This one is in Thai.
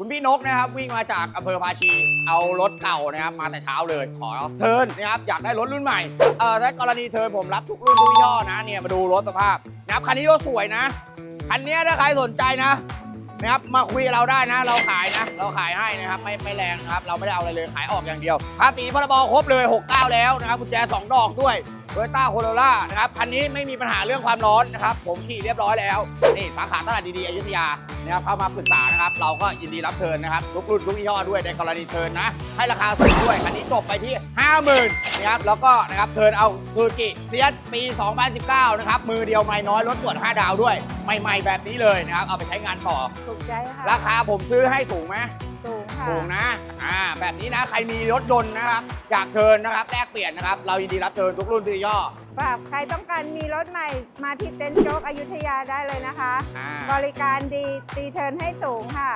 คุณพี่นกนะครับวิ่งมาจากอำเภอภาชี เอารถเก่านะครับมาแต่เช้าเลยขอเทิร์นนะครับอยากได้รถรุ่นใหม่เอ่อถ้ากรณีเทิร์นผมรับทุกรุ่นทุกยี่ห้อนะเนี่ยมาดูรถสภาพนะครับคันนี้รถสวยนะคันนี้ถ้าใครสนใจนะนะครับมาคุยเราได้นะ เราขายนะ เราขายให้นะครับไม่ไม่แรงนะครับ เราไม่ได้เอาอะไรเลยขายออกอย่างเดียวภาษีพรบครบเลย 69 แล้วนะครับกุญแจสองดอกด้วยโตโยต้าโคโรล่านะครับคันนี้ไม่มีปัญหาเรื่องความร้อนนะครับ ผมขี่เรียบร้อยแล้วนี่สาขาตลาดดีๆอยุธยา นะครับเข้ามาปรึกษานะครับ เราก็ยินดีรับเทิร์นนะครับทุกรุ่นทุกยี่ห้อด้วยในกรณีเทิร์นนะ ให้ราคาสูงด้วยคันนี้จบไปที่ 50,000นะครับแล้วก็นะครับเทิร์นเอาซูกิเซียสปี 2019 นะครับ มือเดียวไม่น้อยรถตรวจ5ดาวด้วย ใหม่ๆแบบนี้เลยนะครับ เอาไปใช้งานต่อ ถูกใจค่ะ ราคาผมซื้อให้สูงไหมสูงค่ะถูกนะอ่า แบบนี้นะ ใครมีรถยนต์นะครับอยากเทิร์นนะครับแลกเปลี่ยนนะครับ เรายินดีรับเทิร์นทุกรุ่นทุกยี่ห้อฝากใครต้องการมีรถใหม่มาที่เต็นท์โจ๊กอยุธยาได้เลยนะคะ อ่า บริการดีตีเทิร์นให้สูงค่ะ